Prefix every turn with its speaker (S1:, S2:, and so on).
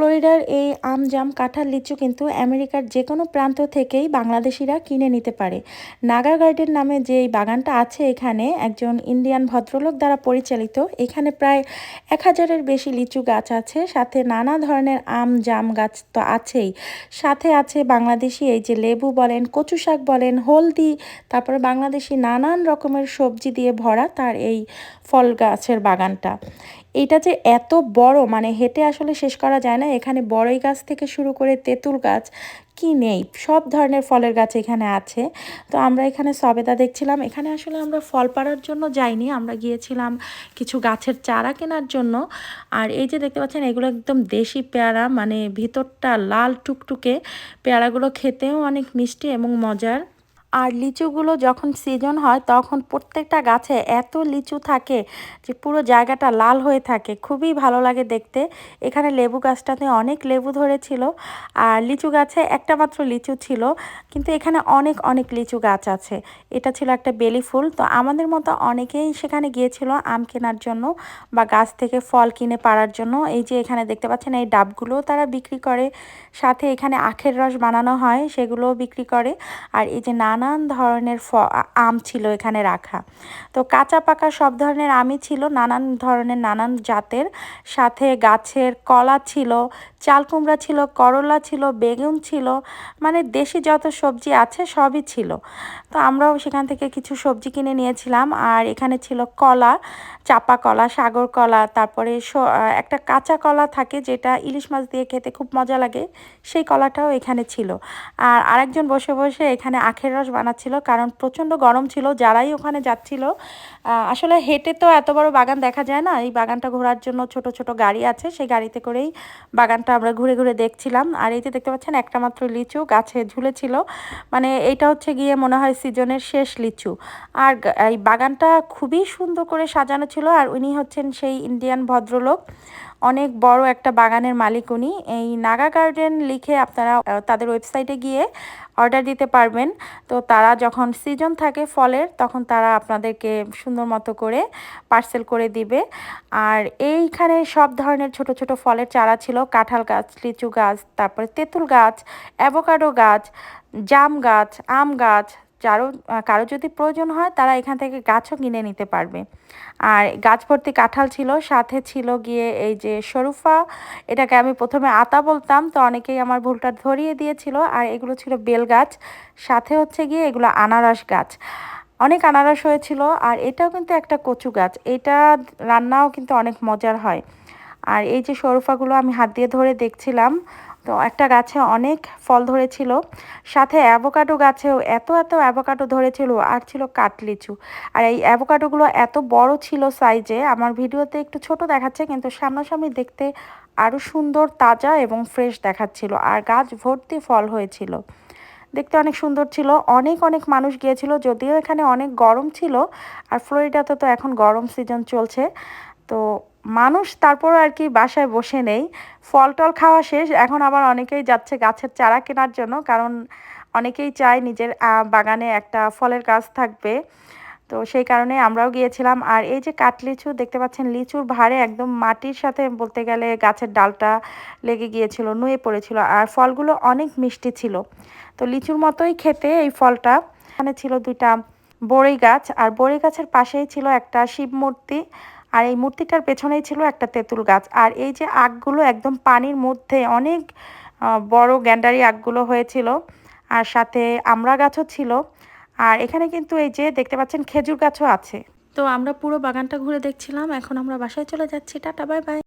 S1: ফ্লোরিডার এই আম জাম কাঁঠাল লিচু কিন্তু আমেরিকার যে কোনো প্রান্ত থেকেই বাংলাদেশিরা কিনে নিতে পারে। নাগা গার্ডেন নামে যে এই বাগানটা আছে এখানে একজন ইন্ডিয়ান ভদ্রলোক দ্বারা পরিচালিত, এখানে প্রায় এক হাজারের বেশি লিচু গাছ আছে, সাথে নানা ধরনের আম জাম গাছ তো আছেই। সাথে আছে বাংলাদেশি এই যে লেবু বলেন, কচু শাক বলেন, হলদি, তারপরে বাংলাদেশি নানান রকমের সবজি দিয়ে ভরা তার এই ফল গাছের বাগানটা। এটা যে এত বড় মানে হেঁটে আসলে শেষ করা যায় না এখানে বড়ই গাছ থেকে শুরু করে তেঁতুল গাছ, কি নেই? সব ধরনের ফলের গাছ এখানে আছে। তো আমরা এখানে সবেদা দেখছিলাম। এখানে আসলে আমরা ফল পাড়ার জন্য যাইনি। আমরা গিয়েছিলাম কিছু গাছের চারা কেনার জন্য। আর এই যে দেখতে পাচ্ছেন, এগুলো একদম দেশি পেয়ারা মানে ভিতরটা লাল টুকটুকে। পেয়ারাগুলো খেতেও অনেক মিষ্টি এবং মজার। আর লিচুগুলো যখন সিজন হয়, তখন প্রত্যেকটা গাছে এত লিচু থাকে যে পুরো জায়গাটা লাল হয়ে থাকে। খুবই ভালো লাগে দেখতে। এখানে লেবু গাছটাতে অনেক লেবু ধরেছিল আর লিচু গাছে একটা মাত্র লিচু ছিল, কিন্তু এখানে অনেক অনেক লিচু গাছ আছে। এটা ছিল একটা বেলি ফুল। তো আমাদের মতো অনেকেই সেখানে গিয়েছিল আম কেনার জন্য বা গাছ থেকে ফল কিনে পাড়ার জন্য। এই যে এখানে দেখতে পাচ্ছেন, এই ডাবগুলোও তারা বিক্রি করে। সাথে এখানে আখের রস বানানো হয়, সেগুলোও বিক্রি করে। আর এই যে নানান ধরনের ফ আম ছিল এখানে রাখা। তো কাঁচা পাকা সব ধরনের আমই ছিল, নানান ধরনের নানান জাতের। সাথে গাছের কলা ছিল, চাল কুমড়া ছিল, করলা ছিল, বেগুন ছিল মানে দেশি যত সবজি আছে সবই ছিল। তো আমরাও সেখান থেকে কিছু সবজি কিনে নিয়েছিলাম, আর এখানে ছিল কলা, চাপা কলা, সাগর কলা, তারপরে একটা কাঁচা কলা থাকে যেটা ইলিশ মাছ দিয়ে খেতে খুব মজা লাগে, সেই কলাটাও এখানে ছিল। আর আরেকজন বসে বসে এখানে আখের রস বানাচ্ছিল, কারণ প্রচণ্ড গরম ছিল, যারাই ওখানে যাচ্ছিল আসলে হেঁটে তো এত বড় বাগান দেখা যায় না, এই বাগানটা ঘোরার জন্য ছোট ছোট গাড়ি আছে, সেই গাড়িতে করেই বাগানটা আমরা ঘুরে ঘুরে দেখছিলাম। আর এই যে দেখতে পাচ্ছেন, একটা মাত্র লিচু গাছে ঝুলেছিল মানে এইটা হচ্ছে গিয়ে মনে হয় সিজনের শেষ লিচু। আর এই বাগানটা খুবই সুন্দর করে সাজানো ছিল, আর উনি হচ্ছেন সেই ইন্ডিয়ান ভদ্রলোক। অনেক বড় একটা বাগানের মালিক উনি। এই নাগা গার্ডেন লিখে আপনারা তাদের ওয়েবসাইটে গিয়ে অর্ডার দিতে পারবেন। তো তারা যখন সিজন থাকে ফলের, তখন তারা আপনাদেরকে সুন্দর মতো করে পার্সেল করে দিবে। আর এইখানে সব ধরনের ছোট ছোট ফলের চারা ছিল। কাঁঠাল গাছ, লিচু গাছ, তারপরে তেঁতুল গাছ, অ্যাভোকাডো গাছ, জাম গাছ, আম গাছ যারও কারও যদি প্রয়োজন হয়, তারা এখান থেকে গাছও কিনে নিতে পারবে। আর গাছ ভর্তি কাঁঠাল ছিল, সাথে ছিল গিয়ে এই যে শরুফা এটাকে আমি প্রথমে আতা বলতাম, তো অনেকেই আমার ভুলটা ধরিয়ে দিয়েছিল। আর এগুলো ছিল বেল গাছ, সাথে হচ্ছে গিয়ে এগুলো আনারস গাছ। অনেক আনারস হয়েছিল, আর এটাও কিন্তু একটা কচু গাছ। এটা রান্নাও কিন্তু অনেক মজার হয়। আর এই যে শরুফাগুলো আমি হাত দিয়ে ধরে দেখছিলাম তো একটা গাছে অনেক ফল ধরেছিল, সাথে অ্যাভোকাডো গাছেও এত এত অ্যাভোকাডো ধরেছিল আর ছিল কাটলিচু। আর এই অ্যাভোকাডোগুলো এত বড় ছিল সাইজে, আমার ভিডিওতে একটু ছোট দেখাচ্ছে, কিন্তু সামনাসামনি দেখতে আরও সুন্দর, তাজা এবং ফ্রেশ দেখাচ্ছিল। আর গাছ ভর্তি ফল হয়েছিল। দেখতে অনেক সুন্দর ছিল। অনেক অনেক মানুষ গিয়েছিল, যদিও এখানে অনেক গরম ছিল, আর ফ্লোরিডাতে তো এখন গরম সিজন চলছে। তো মানুষ তারপর আর কি বাসায় বসে নেই। ফল টল খাওয়া শেষ, এখন আবার অনেকেই যাচ্ছে গাছের চারা কেনার জন্য, কারণ অনেকেই চায় নিজের বাগানে একটা ফলের গাছ থাকবে। তো সেই কারণে আমরাও গিয়েছিলাম। আর এই যে কাঠলিচু দেখতে পাচ্ছেন, লিচুর ভারে একদম মাটির সাথে বলতে গেলে গাছের ডালটা লেগে গিয়েছিল, নুয়ে পড়েছিল। আর ফলগুলো অনেক মিষ্টি ছিল। তো লিচুর মতোই খেতে এই ফলটা। এখানে ছিল দুইটা বড়ই গাছ, আর বড়ই গাছের পাশেই ছিল একটা শিব মূর্তি আর এই মূর্তিটার পেছনেই ছিল একটা তেঁতুল গাছ। আর এই যে আগগুলো একদম পানির মধ্যে অনেক বড় গ্যান্ডারি আগগুলো হয়েছিল। আর সাথে আমরা গাছও ছিল। আর এখানে কিন্তু এই যে দেখতে পাচ্ছেন খেজুর গাছও আছে। তো আমরা পুরো বাগানটা ঘুরে দেখছিলাম। এখন আমরা বাসায় চলে যাচ্ছি। Tata, bye bye.